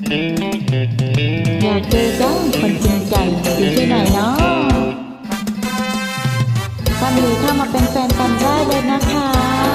อยากเจอจังคนจริงใจอยู่ที่ไหนเนาะทำหรือเข้ามาเป็นแฟนกันได้เลยนะคะ